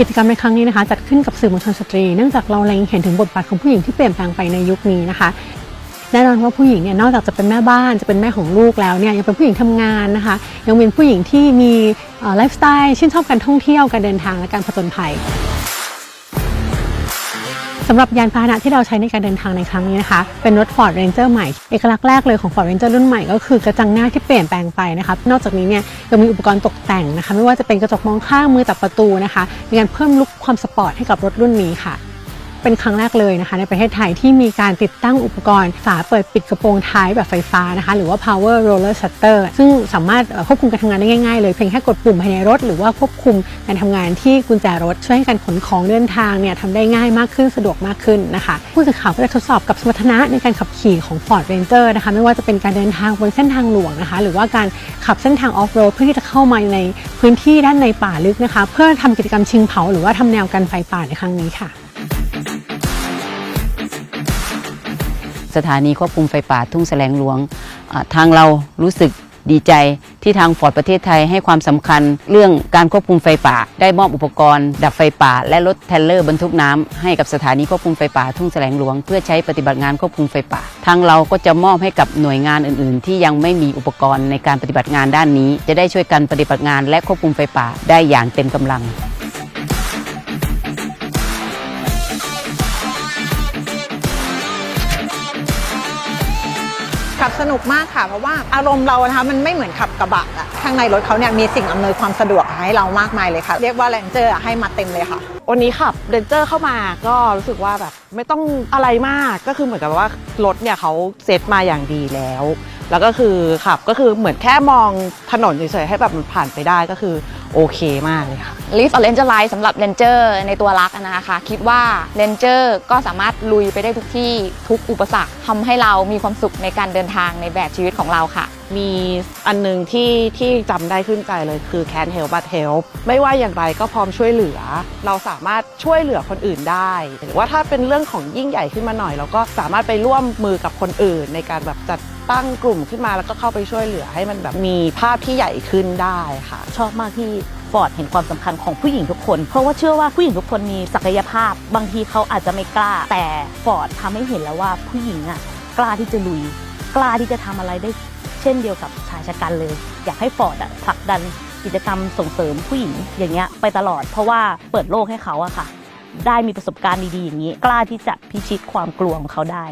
กิจกรรมในครั้งนี้นะคะจัดขึ้นกับสื่อมวลชนสตรี เนื่องจากเราเล็งเห็นถึงบทบาทของผู้หญิงที่เปลี่ยนแปลงไปในยุคนี้นะคะแน่นอนว่าผู้หญิงเนี่ยนอกจากจะเป็นแม่บ้านจะเป็นแม่ของลูกแล้วเนี่ยยังเป็นผู้หญิงทำงานนะคะ ยังเป็นผู้หญิงที่มีไลฟ์สไตล์ชื่นชอบการท่องเที่ยวการเดินทางและการผจญภัย สำหรับยานพาหนะที่เราใช้ในการเดินทางในครั้งนี้นะคะ เป็นรถ Ford Ranger ใหม่ เอกลักษณ์แรกเลยของ Ford Ranger รุ่นใหม่ก็คือกระจังหน้าที่เปลี่ยนแปลงไปนะคะ นอกจากนี้เนี่ยยังมีอุปกรณ์ตกแต่งนะคะ ไม่ว่าจะเป็นกระจกมองข้างมือตับประตูนะคะในการเพิ่มลุคความสปอร์ตให้กับรถรุ่นนี้ค่ะ เป็นครั้งแรกเลยนะคะ ในประเทศไทยที่มีการติดตั้งอุปกรณ์ฝาเปิดปิดกระโปรงท้ายแบบไฟฟ้านะคะ หรือว่า power roller shutter ซึ่งสามารถควบคุมการทำงานได้ง่ายๆเลย เพียงแค่กดปุ่มภายในรถ หรือว่าควบคุมการทำงานที่กุญแจรถ ช่วยให้การขนของเดินทางเนี่ยทำได้ง่ายมากขึ้นสะดวกมากขึ้นนะคะผู้สื่อข่าวก็ได้ทดสอบกับสมรรถนะในการขับขี่ของ Ford Ranger นะคะไม่ว่าจะเป็นการเดินทางบนเส้นทางหลวงนะคะ หรือว่าการขับเส้นทางออฟโรดเพื่อที่จะเข้ามาในพื้นที่ด้านในป่าลึกนะคะ เพื่อทำกิจกรรมชิงเผาหรือว่าทำแนวกันไฟป่าในครั้งนี้ค่ะ สถานีควบคุมไฟป่าทุ่งแสลงหลวง ทางเรารู้สึกดีใจที่ทางฟอร์ดประเทศไทยให้ความสำคัญ เรื่องการควบคุมไฟป่า ได้มอบอุปกรณ์ ดับไฟป่า และรถเทลเลอร์บรรทุกน้ำให้กับสถานีควบคุมไฟป่าทุ่งแสลงหลวง เพื่อใช้ปฏิบัติงานควบคุมไฟป่า ทางเราก็จะมอบให้กับหน่วยงานอื่น ๆ ที่ยังไม่มีอุปกรณ์ในการปฏิบัติงานด้านนี้ จะได้ช่วยกันปฏิบัติงานและควบคุมไฟป่าได้อย่างเต็มกำลัง ขับสนุกมากค่ะ เพราะว่าอารมณ์เรานะคะมันไม่เหมือนขับกระบะอะข้างในรถเขาเนี่ยมีสิ่งอำนวยความสะดวกให้เรามากมายเลยค่ะ เรียกว่าแรนเจอร์ให้มาเต็มเลยค่ะ วันนี้ขับเรนเจอร์เข้ามาก็รู้สึกว่าแบบไม่ต้องอะไรมากก็คือเหมือนกับว่ารถเนี่ยเขาเซตมาอย่างดีแล้ว แล้วก็คือขับก็คือเหมือนแค่มองถนนเฉยๆให้แบบมันผ่านไปได้ก็คือ โอเคมากเลยค่ะ Live a Ranger Line สำหรับ Ranger ในตัวรักนะคะคิดว่า Ranger ก็สามารถลุยไปได้ทุกที่ทุกอุปสรรคทำให้เรามีความสุขในการเดินทางในแบบชีวิตของเราค่ะ มีอันหนึงที่ที่จำได้ขึ้นใจเลยคือ can help but help ไม่ว่าอย่างไรก็พร้อมช่วยเหลือ เราสามารถช่วยเหลือคนอื่นได้ หรือว่าถ้าเป็นเรื่องของยิ่งใหญ่ขึ้นมาหน่อย เราก็สามารถไปร่วมมือกับคนอื่น ในการแบบจัดตั้งกลุ่มขึ้นมาแล้วก็เข้าไปช่วยเหลือให้มันแบบมีภาพที่ใหญ่ขึ้นได้ค่ะ ชอบมากที่ฟอร์ดเห็นความสำคัญของผู้หญิงทุกคน เพราะว่าเชื่อว่าผู้หญิงทุกคนมีศักยภาพ บางทีเขาอาจจะไม่กล้า แต่ฟอร์ดทำให้เห็นแล้วว่าผู้หญิงอะกล้าที่จะลุย กล้าที่จะทำอะไรได้ เช่นเดียวกับชายชะกันเลย อยากให้ฟอร์ดผลักดันกิจกรรมส่งเสริมผู้หญิงอย่างเงี้ยไปตลอดเพราะว่าเปิดโลกให้เขาอะค่ะ ได้มีประสบการณ์ดีๆอย่างนี้ กล้าที่จะพิชิตความกลัวของเขาได้